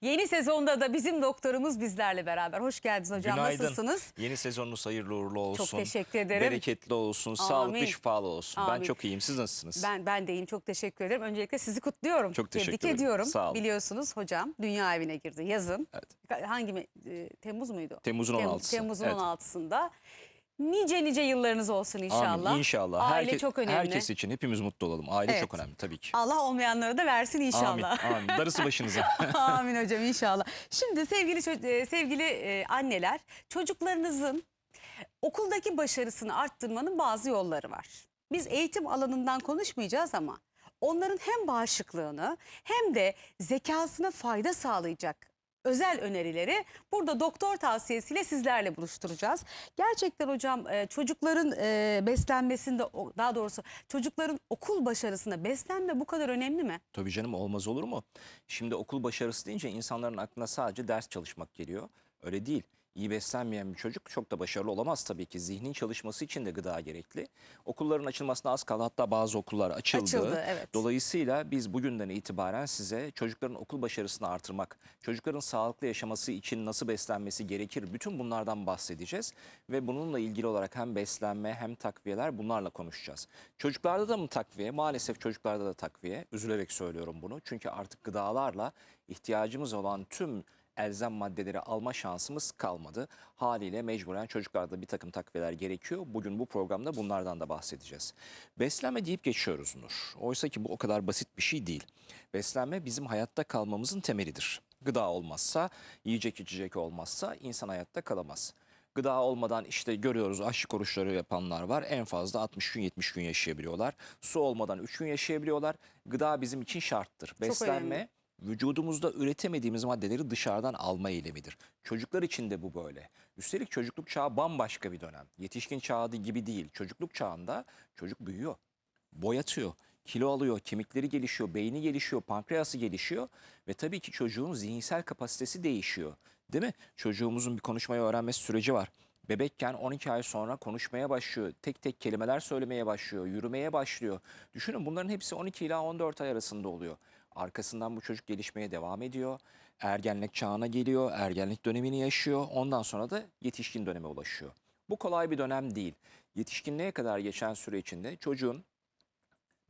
Yeni sezonda da bizim doktorumuz bizlerle beraber. Hoş geldiniz hocam. Günaydın. Nasılsınız? Yeni sezonunuz hayırlı uğurlu olsun. Çok teşekkür ederim. Bereketli olsun, Amin. sağlıklı şifalı olsun. Amin. Ben çok iyiyim. Siz nasılsınız? Ben ben de iyiyim. Çok teşekkür ederim. Öncelikle sizi kutluyorum. Çok teşekkür Tebrik ederim. ediyorum. Sağ olun. Biliyorsunuz hocam dünya evine girdi yazın. Evet. Hangi e, Temmuz muydu? Temmuz'un Tem- 16'sı. Temmuz'un Evet. 16'sında. Nice nice yıllarınız olsun inşallah. Amin. İnşallah. Aile Herke- çok önemli. Herkes için hepimiz mutlu olalım. Aile Evet. çok önemli tabii ki. Allah olmayanlara da versin inşallah. Amin. Amin. Darısı başınıza. Amin hocam inşallah. Şimdi sevgili ço- e, sevgili e, anneler, çocuklarınızın okuldaki başarısını arttırmanın bazı yolları var. Biz eğitim alanından konuşmayacağız ama onların hem bağışıklığını hem de zekasına fayda sağlayacak özel önerileri burada doktor tavsiyesiyle sizlerle buluşturacağız. Gerçekten hocam e, çocukların e, beslenmesinde daha doğrusu çocukların okul başarısında beslenme bu kadar önemli mi? Tabii canım olmaz olur mu? Şimdi okul başarısı deyince insanların aklına sadece ders çalışmak geliyor. Öyle değil. İyi beslenmeyen bir çocuk çok da başarılı olamaz tabii ki. Zihnin çalışması için de gıda gerekli. Okulların açılmasına az kaldı. Hatta bazı okullar açıldı. Açıldı, evet. Dolayısıyla biz bugünden itibaren size çocukların okul başarısını artırmak, çocukların sağlıklı yaşaması için nasıl beslenmesi gerekir, bütün bunlardan bahsedeceğiz. Ve bununla ilgili olarak hem beslenme hem takviyeler bunlarla konuşacağız. Çocuklarda da mı takviye? Maalesef çocuklarda da takviye. Üzülerek söylüyorum bunu. Çünkü artık gıdalarla ihtiyacımız olan tüm elzem maddeleri alma şansımız kalmadı. Haliyle mecburen çocuklarda bir takım takviyeler gerekiyor. Bugün bu programda bunlardan da bahsedeceğiz. Beslenme deyip geçiyoruz Nur. Oysa ki bu o kadar basit bir şey değil. Beslenme bizim hayatta kalmamızın temelidir. Gıda olmazsa, yiyecek içecek olmazsa insan hayatta kalamaz. Gıda olmadan işte görüyoruz aşçı oruçları yapanlar var. En fazla 60 gün 70 gün yaşayabiliyorlar. Su olmadan 3 gün yaşayabiliyorlar. Gıda bizim için şarttır. Beslenme. Vücudumuzda üretemediğimiz maddeleri dışarıdan alma eylemidir. Çocuklar için de bu böyle. Üstelik çocukluk çağı bambaşka bir dönem. Yetişkin çağı gibi değil. Çocukluk çağında çocuk büyüyor, boyatıyor, kilo alıyor, kemikleri gelişiyor, beyni gelişiyor, pankreası gelişiyor ve tabii ki çocuğun zihinsel kapasitesi değişiyor. Değil mi? Çocuğumuzun bir konuşmayı öğrenmesi süreci var. Bebekken 12 ay sonra konuşmaya başlıyor. Tek tek kelimeler söylemeye başlıyor. Yürümeye başlıyor. Düşünün bunların hepsi 12 ila 14 ay arasında oluyor. Arkasından bu çocuk gelişmeye devam ediyor. Ergenlik çağına geliyor. Ergenlik dönemini yaşıyor. Ondan sonra da yetişkin döneme ulaşıyor. Bu kolay bir dönem değil. Yetişkinliğe kadar geçen süre içinde çocuğun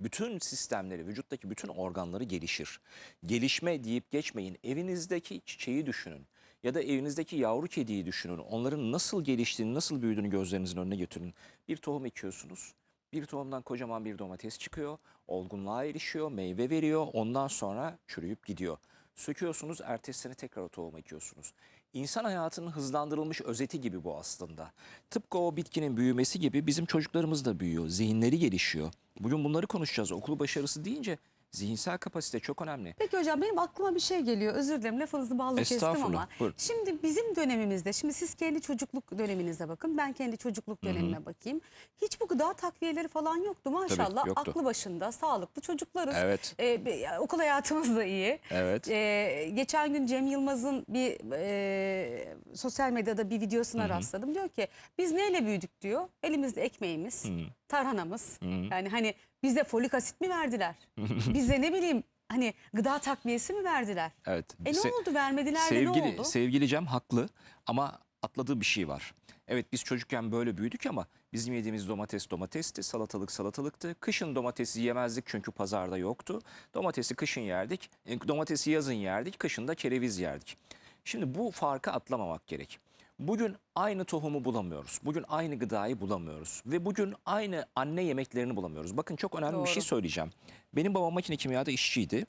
bütün sistemleri, vücuttaki bütün organları gelişir. Gelişme deyip geçmeyin. Evinizdeki çiçeği düşünün. Ya da evinizdeki yavru kediyi düşünün. Onların nasıl geliştiğini, nasıl büyüdüğünü gözlerinizin önüne getirin. Bir tohum ekiyorsunuz. Bir tohumdan kocaman bir domates çıkıyor. Olgunluğa erişiyor, meyve veriyor. Ondan sonra çürüyüp gidiyor. Söküyorsunuz, ertesi sene tekrar o tohum ekiyorsunuz. İnsan hayatının hızlandırılmış özeti gibi bu aslında. Tıpkı o bitkinin büyümesi gibi bizim çocuklarımız da büyüyor. Zihinleri gelişiyor. Bugün bunları konuşacağız. Okul başarısı deyince zihinsel kapasite çok önemli. Peki hocam benim aklıma bir şey geliyor. Özür dilerim lafınızı balla kestim ama. buyurun. Şimdi bizim dönemimizde, şimdi siz kendi çocukluk döneminize bakın. Ben kendi çocukluk dönemime bakayım. Hiç bu gıda takviyeleri falan yoktu maşallah. yoktu. Aklı başında, sağlıklı çocuklarız. Evet. Ee, okul hayatımız da iyi. Evet. Ee, geçen gün Cem Yılmaz'ın bir e, sosyal medyada bir videosuna rastladım. Diyor ki biz neyle büyüdük diyor. Elimizde ekmeğimiz, tarhanamız. Yani hani bize folik asit mi verdiler? bize ne bileyim hani gıda takviyesi mi verdiler? Evet. E ne Se- oldu vermediler de ne sevgili, oldu? Sevgili Cem haklı ama atladığı bir şey var. Evet biz çocukken böyle büyüdük ama bizim yediğimiz domates domatesti, salatalık salatalıktı. Kışın domatesi yemezdik çünkü pazarda yoktu. Domatesi kışın yerdik, e, domatesi yazın yerdik, kışın da kereviz yerdik. Şimdi bu farkı atlamamak gerek. Bugün aynı tohumu bulamıyoruz. Bugün aynı gıdayı bulamıyoruz. Ve bugün aynı anne yemeklerini bulamıyoruz. Bakın çok önemli bir şey Doğru. söyleyeceğim. Benim babam makine kimyada işçiydi.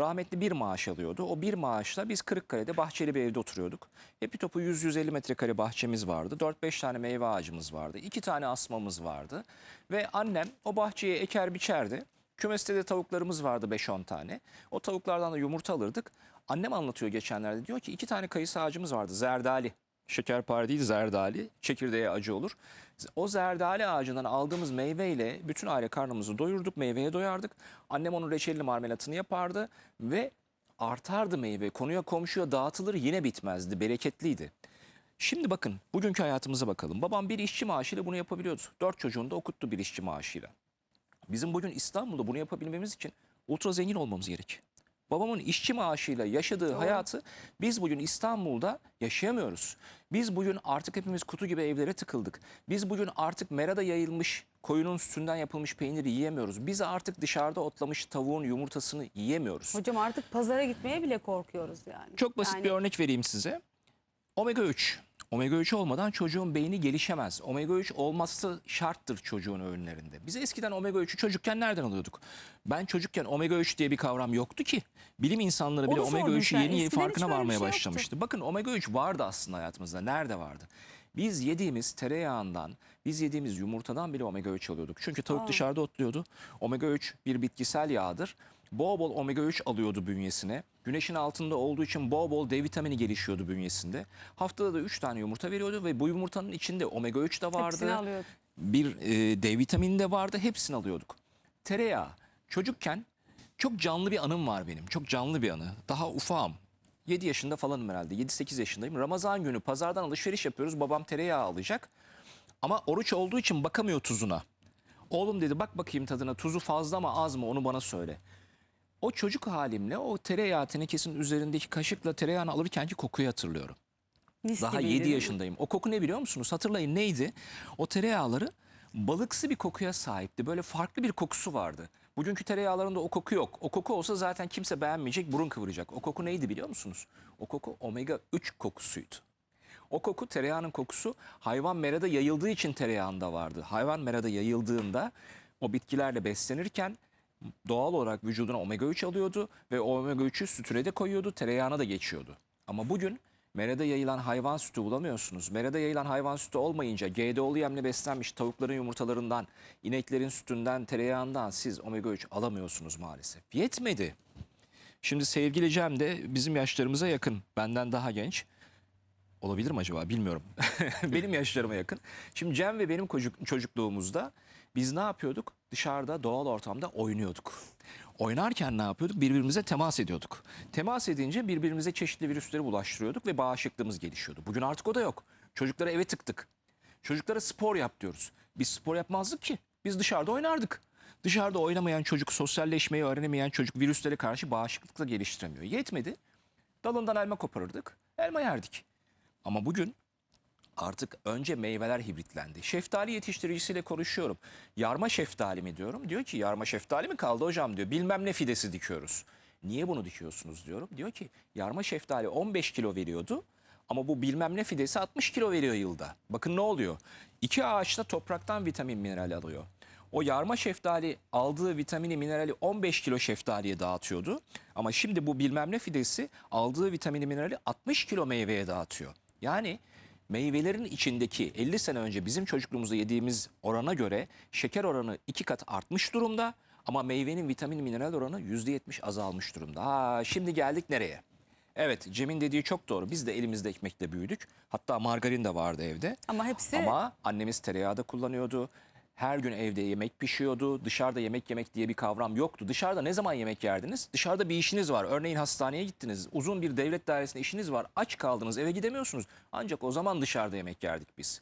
Rahmetli bir maaş alıyordu. O bir maaşla biz Kırıkkale'de bahçeli bir evde oturuyorduk. Hepi topu 100-150 metrekare bahçemiz vardı. 4-5 tane meyve ağacımız vardı. 2 tane asmamız vardı. Ve annem o bahçeye eker biçerdi. Kümeste de tavuklarımız vardı 5-10 tane. O tavuklardan da yumurta alırdık. Annem anlatıyor geçenlerde diyor ki iki tane kayısı ağacımız vardı zerdali. Şekerpare değil zerdali. Çekirdeğe acı olur. O zerdali ağacından aldığımız meyveyle bütün aile karnımızı doyurduk. Meyveye doyardık. Annem onun reçelli marmelatını yapardı ve artardı meyve. Konuya komşuya dağıtılır yine bitmezdi. Bereketliydi. Şimdi bakın bugünkü hayatımıza bakalım. Babam bir işçi maaşıyla bunu yapabiliyordu. Dört çocuğunu da okuttu bir işçi maaşıyla. Bizim bugün İstanbul'da bunu yapabilmemiz için ultra zengin olmamız gerek. Babamın işçi maaşıyla yaşadığı Doğru. hayatı biz bugün İstanbul'da yaşayamıyoruz. Biz bugün artık hepimiz kutu gibi evlere tıkıldık. Biz bugün artık merada yayılmış koyunun sütünden yapılmış peyniri yiyemiyoruz. Biz artık dışarıda otlamış tavuğun yumurtasını yiyemiyoruz. Hocam artık pazara gitmeye bile korkuyoruz yani. Çok basit Yani bir örnek vereyim size. Omega 3. Omega 3 olmadan çocuğun beyni gelişemez. Omega 3 olması şarttır çocuğun öğünlerinde. Biz eskiden omega 3'ü çocukken nereden alıyorduk? Ben çocukken omega 3 diye bir kavram yoktu ki. Bilim insanları bile Onu omega sordum 3'ü şu an. yeni yeni farkına varmaya şey yoktu. başlamıştı. Bakın omega 3 vardı aslında hayatımızda. Nerede vardı? Biz yediğimiz tereyağından, biz yediğimiz yumurtadan bile omega 3 alıyorduk. Çünkü tavuk Aa. dışarıda otluyordu. Omega 3 bir bitkisel yağdır. Bol bol omega 3 alıyordu bünyesine. Güneşin altında olduğu için bol bol D vitamini gelişiyordu bünyesinde. Haftada da 3 tane yumurta veriyordu ve bu yumurtanın içinde omega 3 de vardı hepsini alıyorduk. bir e, D vitamini de vardı. Hepsini alıyorduk. Tereyağı. Çocukken çok canlı bir anım var benim. Çok canlı bir anı. Daha ufağım. 7 yaşında falanım herhalde. 7-8 yaşındayım. Ramazan günü pazardan alışveriş yapıyoruz. Babam tereyağı alacak. Ama oruç olduğu için bakamıyor tuzuna. Oğlum dedi bak bakayım tadına tuzu fazla mı az mı onu bana söyle. O çocuk halimle o tereyağı tenekesinin üzerindeki kaşıkla tereyağını alırkenki kokuyu hatırlıyorum. Mis Daha gibiydi, 7 değil mi? yaşındayım. O koku ne biliyor musunuz? Hatırlayın neydi? O tereyağları balıksı bir kokuya sahipti. Böyle farklı bir kokusu vardı. Bugünkü tereyağlarında o koku yok. O koku olsa zaten kimse beğenmeyecek, burun kıvıracak. O koku neydi biliyor musunuz? O koku omega 3 kokusuydu. O koku tereyağının kokusu hayvan merada yayıldığı için tereyağında vardı. Hayvan merada yayıldığında o bitkilerle beslenirken doğal olarak vücuduna omega 3 alıyordu ve o omega 3'ü sütüne de koyuyordu, tereyağına da geçiyordu. Ama bugün merada yayılan hayvan sütü bulamıyorsunuz. Merada yayılan hayvan sütü olmayınca GDO'lu yemle beslenmiş tavukların yumurtalarından, ineklerin sütünden, tereyağından siz omega 3 alamıyorsunuz maalesef. Yetmedi. Şimdi sevgili Cem de bizim yaşlarımıza yakın, benden daha genç. Olabilir mi acaba bilmiyorum. benim yaşlarıma yakın. Şimdi Cem ve benim çocuk, çocukluğumuzda biz ne yapıyorduk? Dışarıda doğal ortamda oynuyorduk. Oynarken ne yapıyorduk? Birbirimize temas ediyorduk. Temas edince birbirimize çeşitli virüsleri bulaştırıyorduk ve bağışıklığımız gelişiyordu. Bugün artık o da yok. Çocuklara eve tıktık. Çocuklara spor yap diyoruz. Biz spor yapmazdık ki. Biz dışarıda oynardık. Dışarıda oynamayan çocuk, sosyalleşmeyi öğrenemeyen çocuk virüslere karşı bağışıklık da geliştiremiyor. Yetmedi. Dalından elma koparırdık. Elma yerdik. Ama bugün artık önce meyveler hibritlendi. Şeftali yetiştiricisiyle konuşuyorum. Yarma şeftali mi diyorum. Diyor ki yarma şeftali mi kaldı hocam diyor. Bilmem ne fidesi dikiyoruz. Niye bunu dikiyorsunuz diyorum. Diyor ki yarma şeftali 15 kilo veriyordu. Ama bu bilmem ne fidesi 60 kilo veriyor yılda. Bakın ne oluyor? İki ağaçta topraktan vitamin mineral alıyor. O yarma şeftali aldığı vitamini minerali 15 kilo şeftaliye dağıtıyordu. Ama şimdi bu bilmem ne fidesi aldığı vitamini minerali 60 kilo meyveye dağıtıyor. Yani meyvelerin içindeki 50 sene önce bizim çocukluğumuzda yediğimiz orana göre şeker oranı iki kat artmış durumda. Ama meyvenin vitamin mineral oranı %70 azalmış durumda. Ha, şimdi geldik nereye? Evet Cem'in dediği çok doğru. Biz de elimizde ekmekle büyüdük. Hatta margarin de vardı evde. Ama hepsi Ama annemiz tereyağı da kullanıyordu. Her gün evde yemek pişiyordu. Dışarıda yemek yemek diye bir kavram yoktu. Dışarıda ne zaman yemek yerdiniz? Dışarıda bir işiniz var. Örneğin hastaneye gittiniz. Uzun bir devlet dairesinde işiniz var. Aç kaldınız eve gidemiyorsunuz. Ancak o zaman dışarıda yemek yerdik biz.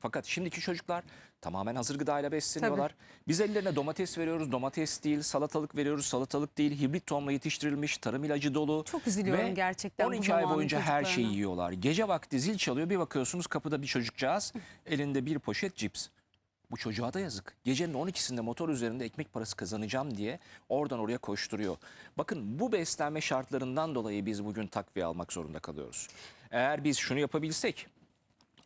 Fakat şimdiki çocuklar tamamen hazır gıdayla besleniyorlar. Biz ellerine domates veriyoruz. Domates değil, salatalık veriyoruz. Salatalık değil, hibrit tohumla yetiştirilmiş, tarım ilacı dolu. Çok üzülüyorum Ve gerçekten bu 12 ay boyunca her şeyi yiyorlar. Gece vakti zil çalıyor. Bir bakıyorsunuz kapıda bir çocukcağız. elinde bir poşet cips. Bu çocuğa da yazık. Gecenin 12'sinde motor üzerinde ekmek parası kazanacağım diye oradan oraya koşturuyor. Bakın bu beslenme şartlarından dolayı biz bugün takviye almak zorunda kalıyoruz. Eğer biz şunu yapabilsek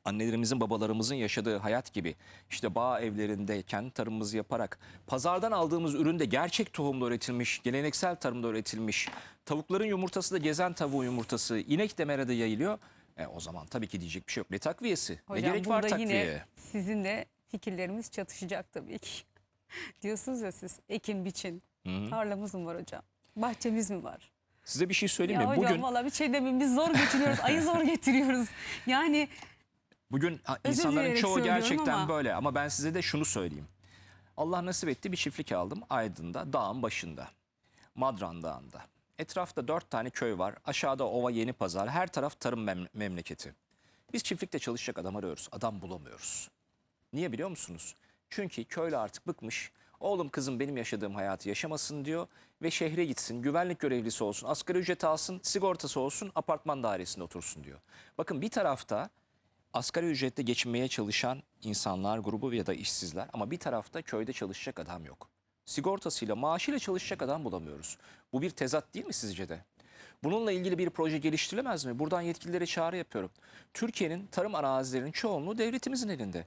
annelerimizin babalarımızın yaşadığı hayat gibi işte bağ evlerinde kendi tarımımızı yaparak pazardan aldığımız üründe gerçek tohumda üretilmiş, geleneksel tarımda üretilmiş, tavukların yumurtası da gezen tavuğun yumurtası, inek de merada yayılıyor. E, o zaman tabii ki diyecek bir şey yok. Ne takviyesi? ne Hocam gerek var takviyeye? yine sizinle fikirlerimiz çatışacak tabii ki. Diyorsunuz ya siz ekin biçin. Tarlamız mı var hocam? Bahçemiz mi var? Size bir şey söyleyeyim Ya mi? hocam Bugün valla bir şey demeyeyim biz zor geçiniyoruz. Ayı zor getiriyoruz. Yani Bugün Özür insanların çoğu gerçekten ama- böyle ama ben size de şunu söyleyeyim. Allah nasip etti bir çiftlik aldım Aydın'da dağın başında. Madran Dağı'nda. Etrafta dört tane köy var. Aşağıda ova yeni pazar. Her taraf tarım mem- memleketi. Biz çiftlikte çalışacak adam arıyoruz. Adam bulamıyoruz. Niye biliyor musunuz? Çünkü köylü artık bıkmış. Oğlum kızım benim yaşadığım hayatı yaşamasın diyor ve şehre gitsin, güvenlik görevlisi olsun, asgari ücret alsın, sigortası olsun, apartman dairesinde otursun diyor. Bakın bir tarafta asgari ücretle geçinmeye çalışan insanlar grubu ya da işsizler ama bir tarafta köyde çalışacak adam yok. Sigortasıyla, maaşıyla çalışacak adam bulamıyoruz. Bu bir tezat değil mi sizce de? Bununla ilgili bir proje geliştirilemez mi? Buradan yetkililere çağrı yapıyorum. Türkiye'nin tarım arazilerinin çoğunluğu devletimizin elinde.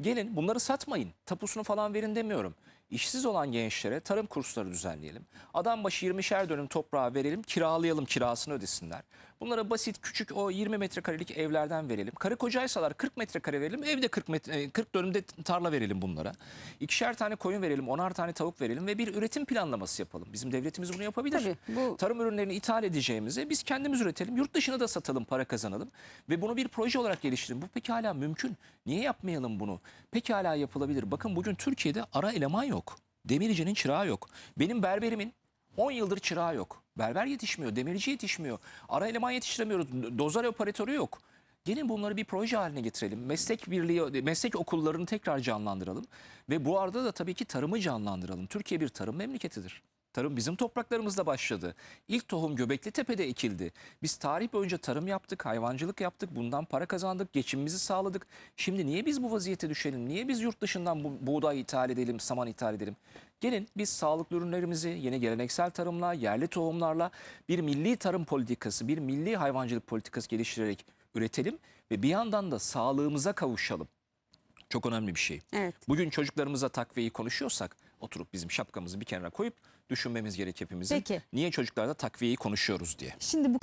Gelin bunları satmayın. Tapusunu falan verin demiyorum. İşsiz olan gençlere tarım kursları düzenleyelim. Adam başı 20'şer dönüm toprağı verelim, kiralayalım, kirasını ödesinler. Bunlara basit küçük o 20 metrekarelik evlerden verelim. Karı kocaysalar 40 metrekare verelim, evde 40, metre, 40 dönümde tarla verelim bunlara. İkişer tane koyun verelim, onar tane tavuk verelim ve bir üretim planlaması yapalım. Bizim devletimiz bunu yapabilir. Tabii, bu- Tarım ürünlerini ithal edeceğimize biz kendimiz üretelim, yurt dışına da satalım, para kazanalım ve bunu bir proje olarak geliştirelim. Bu pekala mümkün. Niye yapmayalım bunu? Pekala yapılabilir. Bakın bugün Türkiye'de ara eleman yok. Demircinin çırağı yok. Benim berberimin 10 yıldır çırağı yok. Berber yetişmiyor, demirci yetişmiyor. Ara eleman yetiştiremiyoruz. Dozar operatörü yok. Gelin bunları bir proje haline getirelim. Meslek birliği, meslek okullarını tekrar canlandıralım. Ve bu arada da tabii ki tarımı canlandıralım. Türkiye bir tarım memleketidir. Tarım bizim topraklarımızda başladı. İlk tohum Göbekli Tepe'de ekildi. Biz tarih boyunca tarım yaptık, hayvancılık yaptık, bundan para kazandık, geçimimizi sağladık. Şimdi niye biz bu vaziyete düşelim? Niye biz yurt dışından bu buğday ithal edelim, saman ithal edelim? Gelin biz sağlıklı ürünlerimizi yeni geleneksel tarımla, yerli tohumlarla bir milli tarım politikası, bir milli hayvancılık politikası geliştirerek üretelim ve bir yandan da sağlığımıza kavuşalım. Çok önemli bir şey. Evet. Bugün çocuklarımıza takviyeyi konuşuyorsak oturup bizim şapkamızı bir kenara koyup düşünmemiz gerek hepimizin. Peki. Niye çocuklarda takviyeyi konuşuyoruz diye. Şimdi bu...